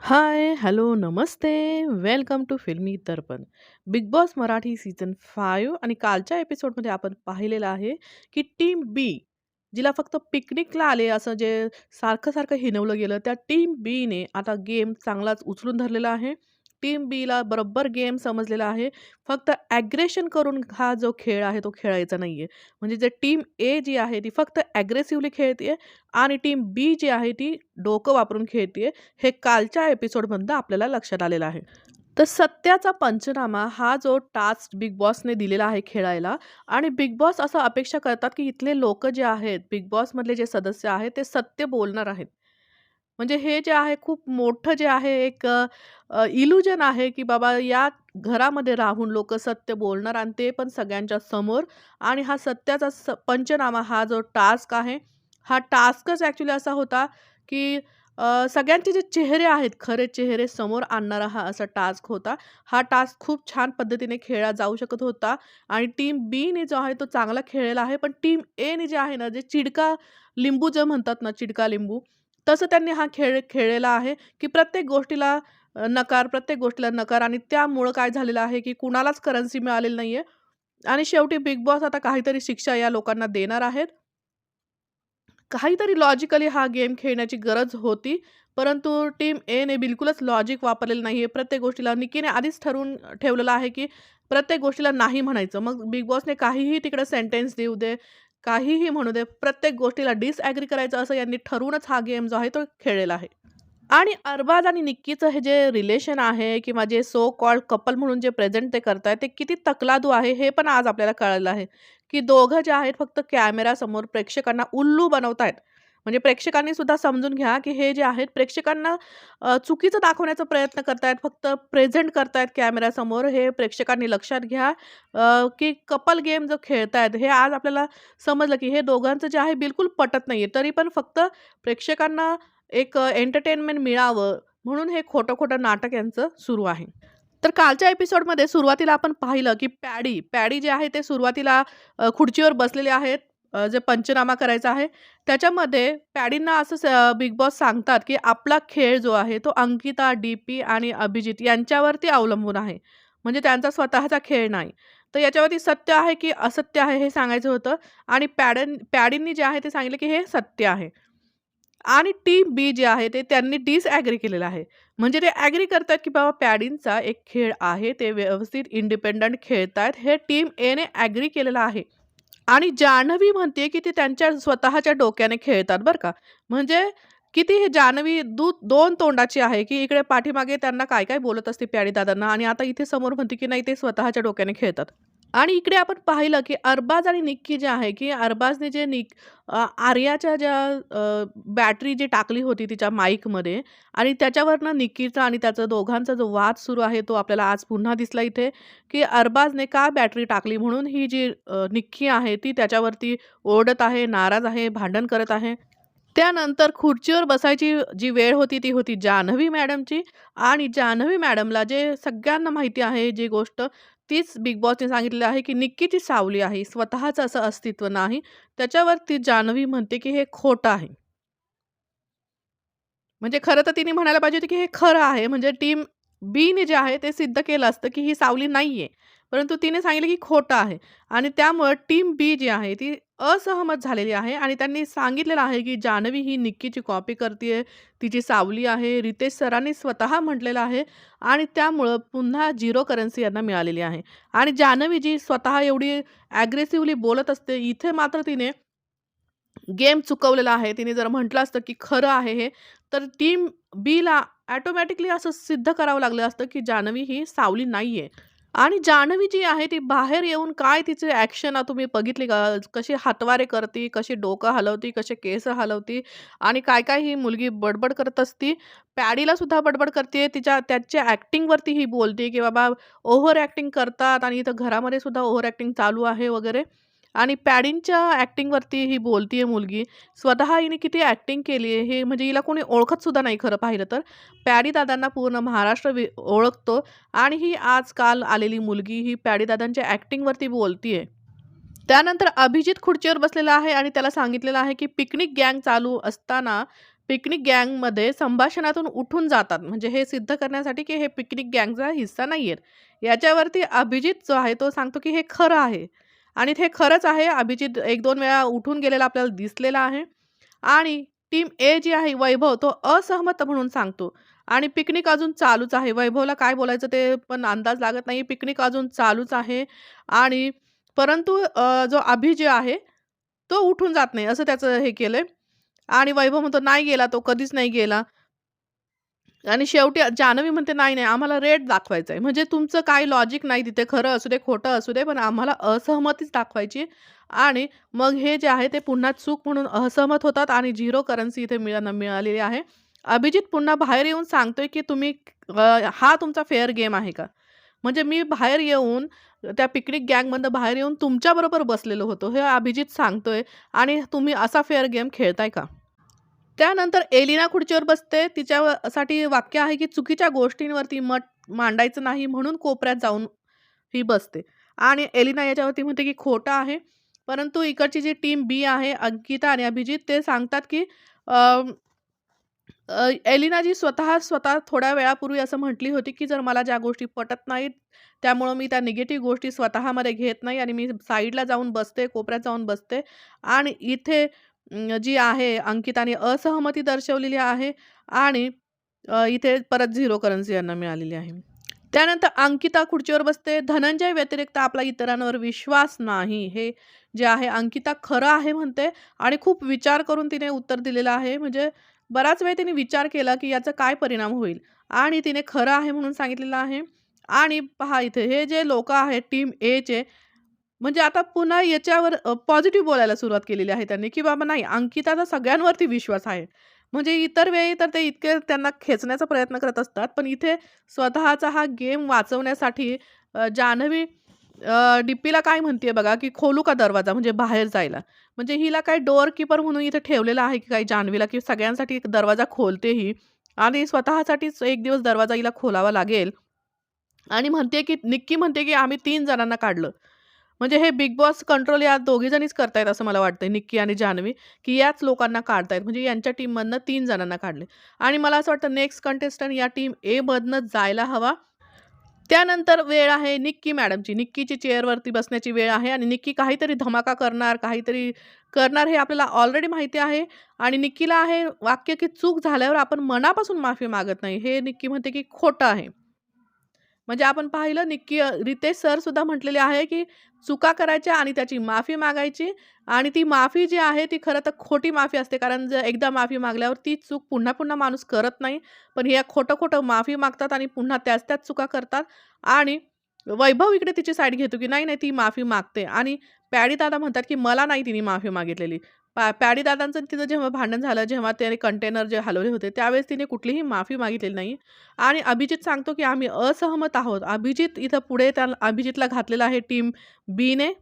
High, hello, Namaste. Welcome to Filmi Darpan. Bigg Boss Marathi season five आणि कालच्या एपिसोडमध्ये आपण पाहिलेलं आहे, की टीम बी, जिला फक्त पिकनिकला आले असं जे सारखं-सारखं हिणवलं गेलं, त्या टीम बीने आता गेम चांगलाच उचलून धरलेला आहे. टीम बीला बरोबर गेम समजलेला आहे. फक्त ॲग्रेशन करून हा जो खेळ आहे, तो खेळायचा नाही आहे म्हणजे जे टीम ए जी आहे, ती फक्त ॲग्रेसिव्हली खेळते आणि टीम बी जी आहे, ती डोकं वापरून खेळते हे कालच्या एपिसोडमधनं आपल्याला लक्षात आलेलं आहे. तर सत्याचा पंचनामा हा जो टास्क बिग बॉसने दिलेला आहे खेळायला आणि बिग बॉस असं अपेक्षा करतात, की इथले लोक जे आहेत, बिग बॉसमधले जे सदस्य आहेत, ते सत्य बोलणार आहेत. म्हणजे हे जे आहे खूप मोठं जे आहे एक इल्युजन आहे, की बाबा या घरामध्ये राहून लोक सत्य बोलणार आणि ते पण सगळ्यांच्या समोर आणि हा सत्याचा स पंचनामा हा जो टास्क आहे, हा टास्कच ॲक्च्युली असा होता, की सगळ्यांचे जे चेहरे आहेत, खरे चेहरे समोर आणणारा हा असा टास्क होता. हा टास्क खूप छान पद्धतीने खेळला जाऊ शकत होता आणि टीम बीने जो आहे तो चांगला खेळलेला आहे. पण टीम एने जे आहे ना, जे चिडका लिंबू जे म्हणतात ना, चिडका लिंबू, तसं त्यांनी हा खेळ खेळलेला आहे, की प्रत्येक गोष्टीला नकार, प्रत्येक गोष्टीला नकार आणि त्यामुळं काय झालेलं आहे, की कुणालाच करन्सी मिळालेली नाही आहे आणि शेवटी बिग बॉस आता काहीतरी शिक्षा या लोकांना देणार आहेत. काहीतरी लॉजिकली हा गेम खेळण्याची गरज होती. परंतु टीम एने बिलकुलच लॉजिक वापरलेलं नाही आहे प्रत्येक गोष्टीला निकीने आधीच ठरवून ठेवलेलं आहे, की प्रत्येक गोष्टीला नाही म्हणायचं. मग बिग बॉसने काहीही तिकडे सेंटेन्स देऊ दे, काहीही म्हणू दे, प्रत्येक गोष्टीला डिसॲग्री करायचं असं यांनी ठरवूनच हा गेम जो आहे तो खेळलेला आहे. आणि अरबाज आणि निक्कीचं हे जे रिलेशन आहे किंवा जे सो कॉल्ड कपल म्हणून जे प्रेझेंट ते करतायत, ते किती तकलादू आहे हे पण आज आपल्याला कळलं आहे, की दोघं जे आहेत फक्त कॅमेरासमोर प्रेक्षकांना उल्लू बनवतायत. म्हणजे प्रेक्षकांनी सुद्धा समजून घ्या, की हे जे आहेत प्रेक्षकांना चुकीचं दाखवण्याचा प्रयत्न करतायत, फक्त प्रेझेंट करतायत कॅमेऱ्यासमोर हे प्रेक्षकांनी लक्षात घ्या, की कपल गेम जो खेळतायत, हे आज आपल्याला समजलं, की हे दोघांचं जे आहे बिलकुल पटत नाहीये. तरी पण फक्त प्रेक्षकांना एक एंटरटेनमेंट मिळावं म्हणून हे खोटं-खोटं नाटक यांचं सुरू आहे. तर कालच्या एपिसोडमध्ये सुरुवातीला आपण पाहिलं, की पॅडी, पॅडी जे आहे ते सुरुवातीला खुर्चीवर बसलेले आहेत. जे पंचनामा करायचा आहे, त्याच्यामध्ये पॅडींना असं स बिग बॉस सांगतात, की आपला खेळ जो आहे तो अंकिता, डी पी आणि अभिजित यांच्यावरती अवलंबून आहे. म्हणजे त्यांचा स्वतःचा खेळ नाही. तर याच्यावरती सत्य आहे, की असत्य आहे हे सांगायचं होतं आणि पॅडन पॅडींनी जे आहे ते सांगितलं, की हे सत्य आहे. आणि टीम बी जे आहे ते त्यांनी डिसॲग्री केलेलं आहे. म्हणजे ते ॲग्री करतात की बाबा पॅडींचा एक खेळ आहे, ते व्यवस्थित इंडिपेंडंट खेळतायत. हे टीम एने ॲग्री केलेलं आहे. आणि जान्हवी म्हणते, की ते त्यांच्या स्वतःच्या डोक्याने खेळतात बरं का. म्हणजे किती हे जान्हवी दू दोन तोंडाची आहे, की इकडे पाठीमागे त्यांना काय-काय बोलत असते प्यारी दादांना आणि आता इथे समोर म्हणते, की नाही ते स्वतःच्या डोक्याने खेळतात. आणि इकडे आपण पाहिलं, की अरबाज आणि निक्की जे आहे, की अरबाजने जे निक आर्याच्या ज्या बॅटरी जी टाकली होती तिच्या माईकमध्ये आणि त्याच्यावरनं निक्कीचा आणि त्याचा दोघांचा जो वाद सुरू आहे, तो आपल्याला आज पुन्हा दिसला इथे, की अरबाजने का बॅटरी टाकली म्हणून ही जी निक्की आहे ती त्याच्यावरती ओरडत आहे, नाराज आहे, भांडण करत आहे. त्यानंतर खुर्चीवर बसायची जी वेळ होती ती होती जान्हवी मॅडमची आणि जान्हवी मॅडमला जे सगळ्यांना माहिती आहे जी गोष्ट तीच बिग बॉसने सांगितले आहे, की निक्कीची सावली आहे. स्वतःचं असं अस्तित्व नाही. त्याच्यावरती जान्हवी म्हणते, की हे खोटं आहे. म्हणजे खरं तर तिने म्हणायला पाहिजे होती, की हे खरं आहे. म्हणजे टीम बीने जे आहे ते सिद्ध केलं असतं, की ही सावली नाही आहे परंतु तिने सांगितलं, की खोटं आहे आणि त्यामुळं टीम बी जी आहे ती असहमत झालेली आहे आणि त्यांनी सांगितलेलं आहे, की जान्हवी ही निक्कीची कॉपी करते तिची सावली आहे. रितेश सरांनी स्वतः म्हटलेलं आहे आणि त्यामुळं पुन्हा झिरो करन्सी यांना मिळालेली आहे आणि जान्हवी जी स्वतः एवढी ॲग्रेसिव्हली बोलत असते, इथे मात्र तिने गेम चुकवलेला आहे. तिने जर म्हटलं असतं, की खरं आहे हे, तर टीम बीला ॲटोमॅटिकली असं सिद्ध करावं लागलं असतं, की जान्हवी ही सावली नाही आहे आणि जान्हवी जी आहे ती बाहेर येऊन काय तिचे ॲक्शन तुम्ही बघितली का? कशी हातवारे करती, कशी डोकं हलवती, कसे केस हलवती आणि काय-काय ही मुलगी बडबड करत असती. पॅडीला सुद्धा बडबड करते तिच्या त्याच्या ॲक्टिंगवरती ही बोलते, की बाबा ओव्हर ॲक्टिंग करतात आणि इथं घरामध्ये सुद्धा ओव्हर ॲक्टिंग चालू आहे वगैरे. आणि पॅडींच्या ॲक्टिंगवरती ही बोलतीये मुलगी. स्वतः हिने किती ॲक्टिंग केली आहे, हे म्हणजे हिला कोणी ओळखत सुद्धा नाही खरं पाहिलं तर. पॅडीदादांना पूर्ण महाराष्ट्र वि ओळखतो आणि ही आजकाल आलेली मुलगी ही पॅडीदादांच्या ॲक्टिंगवरती बोलती आहे त्यानंतर अभिजित खुर्चीवर बसलेला आहे आणि त्याला सांगितलेलं आहे, की पिकनिक गँग चालू असताना पिकनिक गँगमध्ये संभाषणातून उठून जातात. म्हणजे हे सिद्ध करण्यासाठी की हे पिकनिक गँगचा हिस्सा नाही आहेत. याच्यावरती अभिजित जो आहे तो सांगतो की हे खरं आहे आणि ते खरंच आहे. अभिजित 1-2 वेळा उठून गेलेला आपल्याला दिसलेला आहे आणि टीम ए जी आहे वैभव तो असहमत म्हणून सांगतो आणि पिकनिक अजून चालूच आहे. वैभवला काय बोलायचं ते पण अंदाज लागत नाही. पिकनिक अजून चालूच आहे आणि परंतु जो अभिजय आहे तो उठून जात नाही असं त्याचं हे केलं आणि वैभव म्हणतो, "नाही गेला तो, कधीच नाही गेला." आणि शेवटी जानवी म्हणते, "नाही, नाही आम्हाला रेट दाखवायचा आहे." म्हणजे तुमचं काही लॉजिक नाही तिथे खरं असू दे, खोटं असू दे, पण आम्हाला असहमतीच दाखवायची आणि मग हे जे आहे ते पुन्हा चूक म्हणून असहमत होतात आणि झिरो करन्सी इथे मिळ मिळालेली आहे. अभिजित पुन्हा बाहेर येऊन सांगतोय की तुम्ही हा तुमचा फेअर गेम आहे का? म्हणजे मी बाहेर येऊन त्या पिकनिक गँगमधनं बाहेर येऊन तुमच्याबरोबर बसलेलो होतो. हे अभिजित सांगतोय आणि तुम्ही असा फेअर गेम खेळताय का? त्यानंतर एलिना खुर्चीवर बसते. तिच्यासाठी वाक्य आहे की चुकीच्या गोष्टींवरती मत मांडायचं नाही म्हणून कोपऱ्यात जाऊन ही बसते आणि एलिना याच्यावरती म्हणते की खोटं आहे. परंतु इकडची जी टीम बी आहे अंकिता आणि अभिजित ते सांगतात की एलिना जी स्वतः स्वतः थोड्या वेळापूर्वी असं म्हटली होती की जर मला ज्या गोष्टी पटत नाहीत, त्यामुळं मी त्या निगेटिव्ह गोष्टी स्वतःमध्ये घेत नाही आणि मी साईडला जाऊन बसते, कोपऱ्यात जाऊन बसते आणि इथे जी आहे अंकिताने असहमती दर्शवलेली आहे आणि इथे परत झिरो करन्सी यांना मिळालेली आहे. त्यानंतर अंकिता खुर्चीवर बसते. धनंजय व्यतिरिक्त आपला इतरांवर विश्वास नाही. हे जे आहे अंकिता खरं आहे म्हणते आणि खूप विचार करून तिने उत्तर दिलेलं आहे. म्हणजे बराच वेळ तिने विचार केला की याचा काय परिणाम होईल आणि तिने खरं आहे म्हणून सांगितलेलं आहे आणि पहा इथे हे जे लोक आहेत टीम एचे म्हणजे आता पुन्हा याच्यावर पॉझिटिव्ह बोलायला सुरुवात केलेली आहे त्यांनी, की बाबा नाही अंकिताचा सगळ्यांवरती विश्वास आहे. म्हणजे इतर वेळी तर ते इतके त्यांना खेचण्याचा प्रयत्न करत असतात. पण इथे स्वतःचा हा गेम वाचवण्यासाठी जान्हवी डिप्पीला काय म्हणते बघा, की खोलू का दरवाजा म्हणजे बाहेर जायला. म्हणजे हिला काय डोअर किपर म्हणून इथे ठेवलेलं आहे की काही जान्हवीला, की सगळ्यांसाठी एक दरवाजा खोलते ही आणि स्वतःसाठीच एक दिवस दरवाजा हिला खोलावा लागेल आणि म्हणते की निक्की म्हणते की आम्ही तीन जणांना काढलं. म्हणजे हे बिग बॉस कंट्रोल या दोघी जणीच करतायत असं मला वाटतंय निक्की आणि जान्हवी, की याच लोकांना काढतायत. म्हणजे यांच्या टीममधनं तीन जणांना काढले आणि मला असं वाटतं नेक्स्ट कंटेस्टंट या टीम एमधनं जायला हवा. त्यानंतर वेळ आहे निक्की मॅडमची. निक्कीची चेअरवरती बसण्याची वेळ आहे आणि निक्की काहीतरी धमाका करणार, काहीतरी करणार हे आपल्याला ऑलरेडी माहिती आहे आणि निक्कीला आहे वाक्य की चूक झाल्यावर आपण मनापासून माफी मागत नाही. हे निक्की म्हणते की खोटं आहे. म्हणजे आपण पाहिलं निक्की रितेश सर सुद्धा म्हटलेले आहे की चुका करायच्या आणि त्याची माफी मागायची आणि ती माफी जी आहे ती खरं तर खोटी माफी असते. कारण जर एकदा माफी मागल्यावर ती चूक पुन्हा-पुन्हा माणूस करत नाही. पण ह्या खोटं-खोटं माफी मागतात आणि पुन्हा त्याच-त्याच चुका करतात आणि वैभव इकडे तिची साईड घेतो की नाही, नाही ती माफी मागते आणि पॅडी दादा म्हणतात की मला नाही तिने माफी मागितलेली. पा पॅडी दादांचं तिचं जेव्हा भांडण झालं, जेव्हा त्याने कंटेनर जे हलवले होते, त्यावेळेस तिने कुठलीही माफी मागितलेली नाही आणि अभिजित सांगतो की आम्ही असहमत आहोत. अभिजित इथं पुढे त्या अभिजितला घातलेला आहे टीम बीने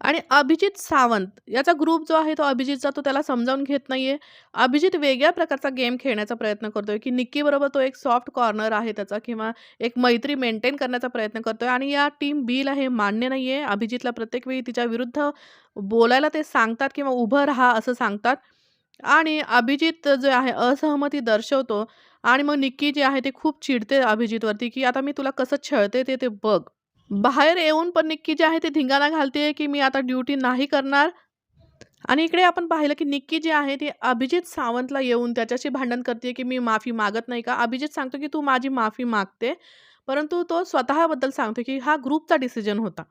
आणि अभिजित सावंत याचा ग्रुप जो आहे तो अभिजितचा तो त्याला समजावून घेत नाहीये. अभिजित वेगळ्या प्रकारचा गेम खेळण्याचा प्रयत्न करतोय, की निक्कीबरोबर तो एक सॉफ्ट कॉर्नर आहे त्याचा किंवा एक मैत्री मेंटेन करण्याचा प्रयत्न करतोय आणि या टीम बीला हे मान्य नाहीये. अभिजितला प्रत्येक वेळी तिच्या विरुद्ध बोलायला ते सांगतात किंवा उभं राहा असं सांगतात आणि अभिजित जे आहे असहमती दर्शवतो आणि मग निक्की जी आहे ती खूप चिडते अभिजितवरती, की आता मी तुला कसं छळते ते, ते बघ. बाहेर येऊन पण निक्की जी आहे ती धिंगाणा घालते, की मी आता ड्युटी नाही करणार आणि इकडे आपण पाहिलं की निक्की जी आहे ती अभिजित सावंतला येऊन त्याच्याशी भांडण करते, की मी माफी मागत नाही का? अभिजित सांगतो की तू माझी माफी मागते. परंतु तो स्वतःबद्दल सांगतो की हा ग्रुपचा डिसिजन होता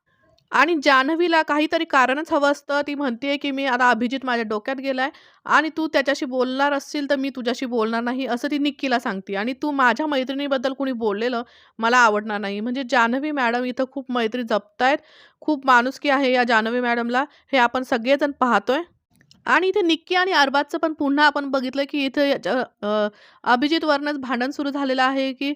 आणि जान्हवीला काहीतरी कारणच हवं असतं. ती म्हणते की मी आता अभिजित माझ्या डोक्यात गेलाय आणि तू त्याच्याशी बोलणार असशील तर मी तुझ्याशी बोलणार नाही असं ती निक्कीला सांगते आणि तू माझ्या मैत्रिणीबद्दल कुणी बोललेलं मला आवडणार नाही. म्हणजे जान्हवी मॅडम इथं खूप मैत्री जपतायत. खूप माणुसकी आहे या जान्हवी मॅडमला हे आपण सगळेजण पाहतोय आणि इथे निक्की आणि अरबाजचं पण पुन्हा आपण बघितलं की इथं याच्या अ, भांडण सुरू झालेलं आहे की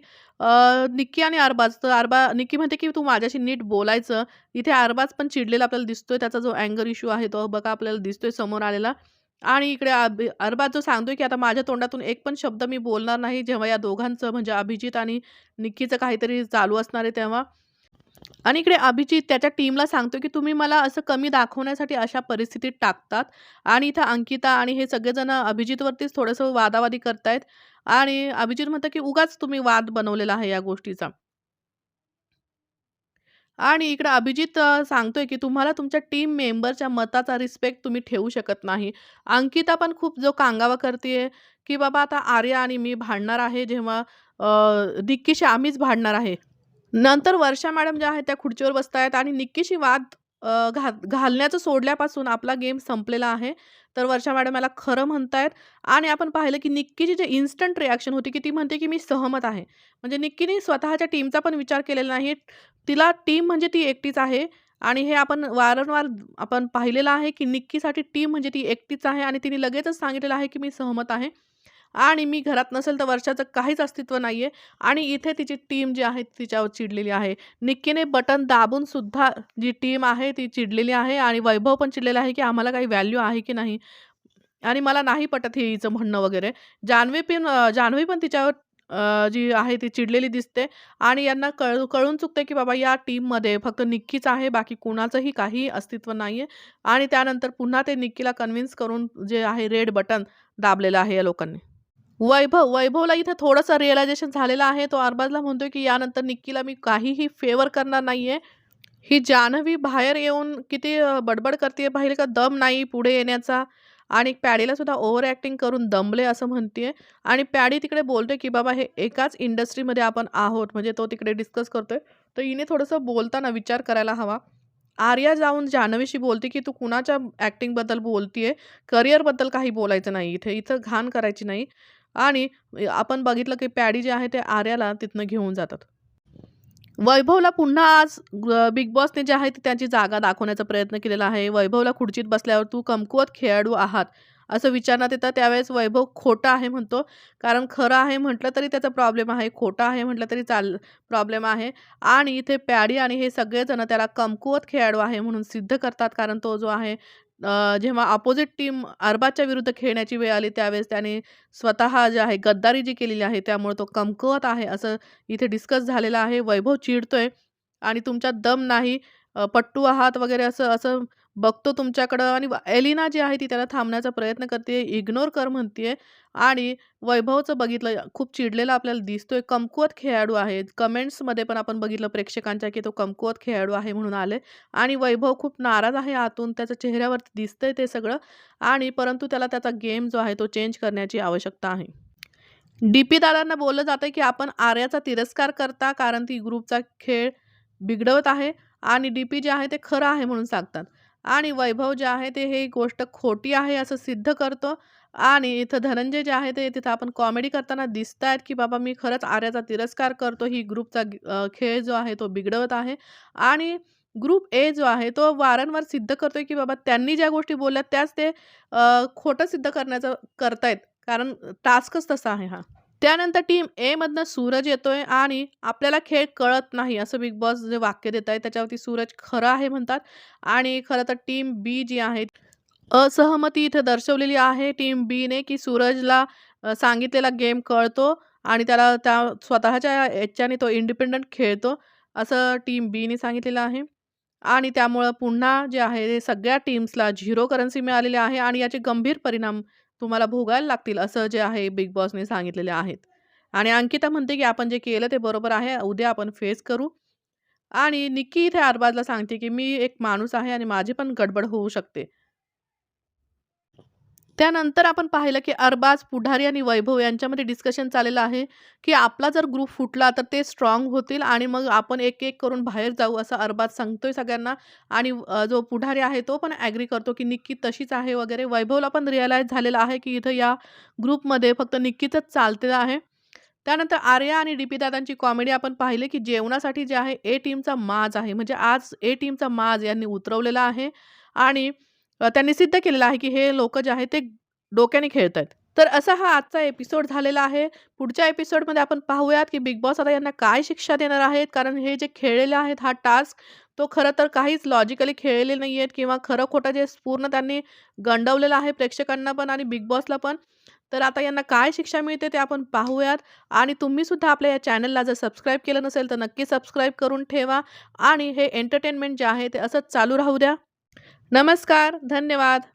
निक्की आणि अरबाज. तर अरबा निक्की म्हणते की तू माझ्याशी नीट बोलायचं. इथे अरबाज पण चिडलेला आपल्याला दिसतोय. त्याचा जो अँगर इश्यू आहे तो बघा आपल्याला दिसतोय समोर आलेला आणि इकडे अभि अरबाज जो सांगतोय की आता माझ्या तोंडातून एक पण शब्द मी बोलणार नाही जेव्हा या दोघांचं म्हणजे अभिजित आणि निक्कीचं काहीतरी चालू असणार आहे तेव्हा. आणि इकडे अभिजित त्याच्या टीमला सांगतो, की तुम्ही मला असं कमी दाखवण्यासाठी अशा परिस्थितीत टाकतात आणि इथं अंकिता आणि हे सगळेजण अभिजितवरतीच थोडंसं वादावादी करतायत आणि अभिजित म्हणतं, की उगाच तुम्ही वाद बनवलेला आहे या गोष्टीचा. आणि इकडे अभिजित सांगतोय, की तुम्हाला तुमच्या टीम मेंबरच्या मताचा रिस्पेक्ट तुम्ही ठेवू शकत नाही. अंकिता पण खूप जो कांगावा करते की बाबा आता आर्या आणि मी भांडणार आहे जेव्हा दिक्कीशी आम्हीच भांडणार आहे. नंतर वर्षा मॅडम ज्या आहेत त्या खुर्चीवर बसतायत आणि निक्कीशी वाद घा घालण्याचं सोडल्यापासून आपला गेम संपलेला आहे. तर वर्षा मॅडम याला खरं म्हणतायत आणि आपण पाहिलं की निक्कीची जी इन्स्टंट रिॲक्शन होती, की ती म्हणते की मी सहमत आहे. म्हणजे निक्कीने स्वतःच्या टीमचा पण विचार केलेला नाही. तिला टीम म्हणजे ती एकटीच आहे आणि हे आपण वारंवार आपण पाहिलेलं आहे, की निक्कीसाठी टीम म्हणजे ती एकटीच आहे आणि तिने लगेचच सांगितलेलं आहे, की मी सहमत आहे. आणि मी घरात नसेल तर वर्षाचं काहीच अस्तित्व नाही आहे आणि इथे तिची टीम जी आहे तिच्यावर चिडलेली आहे. निक्कीने बटन दाबून सुद्धा जी टीम आहे ती चिडलेली आहे आणि वैभव पण चिडलेला आहे, की आम्हाला काही व्हॅल्यू आहे की नाही आणि मला नाही पटत हे हिचं म्हणणं वगैरे. जान्हवी पण जान्हवी पण तिच्यावर जी आहे ती चिडलेली दिसते आणि यांना कळू कळून चुकते, की बाबा या टीममध्ये फक्त निक्कीच आहे, बाकी कुणाचंही काही अस्तित्व नाही आहे आणि त्यानंतर पुन्हा ते निक्कीला कन्विन्स करून जे आहे रेड बटन दाबलेलं आहे या लोकांनी. वैभव, वैभवला इथे थोडंसं रिअलायझेशन झालेलं आहे. तो अरबाजला म्हणतोय, की यानंतर निक्कीला मी काहीही फेवर करणार नाहीये. ही जान्हवी बाहेर येऊन किती बडबड करते पाहिले का? दम नाही पुढे येण्याचा आणि पॅडीला सुद्धा ओव्हर ॲक्टिंग करून दमले असं म्हणते आणि पॅडी तिकडे बोलतोय, की बाबा हे एकाच इंडस्ट्रीमध्ये आपण आहोत. म्हणजे तो तिकडे डिस्कस करतोय. तर हिने थोडंसं बोलताना विचार करायला हवा. आर्या जाऊन जान्हवीशी बोलते, की "तू कुणाच्या ॲक्टिंगबद्दल बोलतीये? करिअरबद्दल काही बोलायचं नाही इथे. इथं घाण करायची नाही." आणि आपण बघितलं, की पॅडी जे आहे ते आर्याला तिथनं घेऊन जातात. वैभवला पुन्हा आज बिग बॉसने जे आहे ते त्याची जागा दाखवण्याचा प्रयत्न केलेला आहे. वैभवला खुर्चीत बसल्यावर "तू कमकुवत खेळाडू आहात." असं विचारण्यात येतं. त्यावेळेस वैभव खोटं आहे म्हणतो. कारण खरं आहे म्हटलं तरी त्याचा प्रॉब्लेम आहे. खोटं आहे म्हटलं तरी चाल प्रॉब्लेम आहे आणि इथे पॅडी आणि हे सगळेजण त्याला कमकुवत खेळाडू आहे म्हणून सिद्ध करतात. कारण तो जो आहे जेव्हा अपोजिट टीम अरबाजच्या विरुद्ध खेळण्याची वेळ आली त्यावेळेस त्याने स्वतः जे आहे गद्दारी जी केलेली आहे त्यामुळे तो कमकुवत आहे असं इथे डिस्कस झालेलं आहे. वैभव चिडतोय आणि तुमच्यात दम नाही, पट्टू आहात वगैरे असं असं बघतो तुमच्याकडं आणि एलिना जी आहे ती त्याला थांबण्याचा प्रयत्न करते, इग्नोर कर म्हणते आणि वैभवचं बघितलं खूप चिडलेला आपल्याला दिसतोय. कमकुवत खेळाडू आहे. कमेंट्समध्ये पण आपण बघितलं प्रेक्षकांच्या, की तो कमकुवत खेळाडू आहे म्हणून आले आणि वैभव खूप नाराज आहे आतून. त्याच्या चेहऱ्यावरती दिसतंय ते सगळं आणि परंतु त्याला त्याचा गेम जो आहे तो चेंज करण्याची आवश्यकता आहे. डी-पी दादांना बोललं जातं की आपण आर्याचा तिरस्कार करता कारण ती ग्रुपचा खेळ बिघडवत आहे आणि डी-पी जे आहे ते खरं आहे म्हणून सांगतात आणि वैभव जे आहे ते हे गोष्ट खोटी आहे असं सिद्ध करतो आणि इथं धनंजय जे आहे ते तिथं आपण कॉमेडी करताना दिसतायत, की बाबा मी खरंच आर्याचा तिरस्कार करतो. ही ग्रुपचा खेळ जो आहे तो बिघडवत आहे आणि ग्रुप ए जो आहे तो वारंवार सिद्ध करतोय, की बाबा त्यांनी ज्या गोष्टी बोलल्यात त्याच ते खोटं सिद्ध करण्याचं करतायत. कारण टास्कच तसा आहे हा. त्यानंतर टीम ए मधनं सूरज येतोय आणि आपल्याला खेळ कळत नाही असं बिग बॉस जे वाक्य देत आहे त्याच्यावरती सूरज खरं आहे म्हणतात. आणि खरं तर टीम बी जी आहे असहमती इथे दर्शवलेली आहे टीम बीने, की सूरजला सांगितलेला गेम कळतो आणि त्याला त्या स्वतःच्या याच्याने तो इंडिपेंडंट खेळतो असं टीम बीने सांगितलेलं आहे. आणि त्यामुळं पुन्हा जे आहे ते सगळ्या टीम्सला झिरो करन्सी मिळालेली आहे आणि याचे गंभीर परिणाम तुम्हाला भोगायला लागतील असं जे आहे बिग बॉसने सांगितलेले आहेत. आणि अंकिता म्हणते, की आपण जे केलं ते बरोबर आहे. उद्या आपण फेस करू आणि निक्की इथे अरबाजला सांगते, की मी एक माणूस आहे आणि माझी पण गडबड होऊ शकते. त्यानंतर आपण पाहिलं, की अरबाज, पुढारी आणि वैभव यांच्यामध्ये डिस्कशन चाललेलं आहे, की आपला जर ग्रुप फुटला तर ते स्ट्राँग होतील आणि मग आपण एक-एक करून बाहेर जाऊ असं अरबाज सांगतोय सगळ्यांना आणि जो पुढारी आहे तो पण ॲग्री करतो, की निक्की तशीच आहे वगैरे. वैभवला पण रिअलाईज झालेला आहे, की इथं या ग्रुपमध्ये फक्त निक्कीचंच चालतेलं आहे. त्यानंतर आर्या आणि डी-पी दादांची कॉमेडी आपण पाहिली, की जेवणासाठी जे आहे ए टीमचा माज आहे. म्हणजे आज ए टीमचा माज यांनी उतरवलेला आहे आणि त्यांनी सिद्ध केलेलं आहे, की हे लोक जे आहे ते डोक्याने खेळत आहेत तर असा हा आजचा एपिसोड झालेला आहे. पुढच्या एपिसोडमध्ये आपण पाहूयात, की बिग बॉस आता यांना काय शिक्षा देणार आहेत. कारण हे जे खेळलेले आहेत हा टास्क, तो खरं तर काहीच लॉजिकली खेळलेले नाही आहेत किंवा खरं-खोटं जे पूर्ण त्यांनी गंडवलेलं आहे प्रेक्षकांना पण आणि बिग बॉसला पण. तर आता यांना काय शिक्षा मिळते ते आपण पाहूयात आणि तुम्हीसुद्धा आपल्या या चॅनलला जर सबस्क्राईब केलं नसेल, तर नक्की सबस्क्राईब करून ठेवा आणि हे एंटरटेनमेंट जे आहे ते असंच चालू राहू द्या. नमस्कार, धन्यवाद.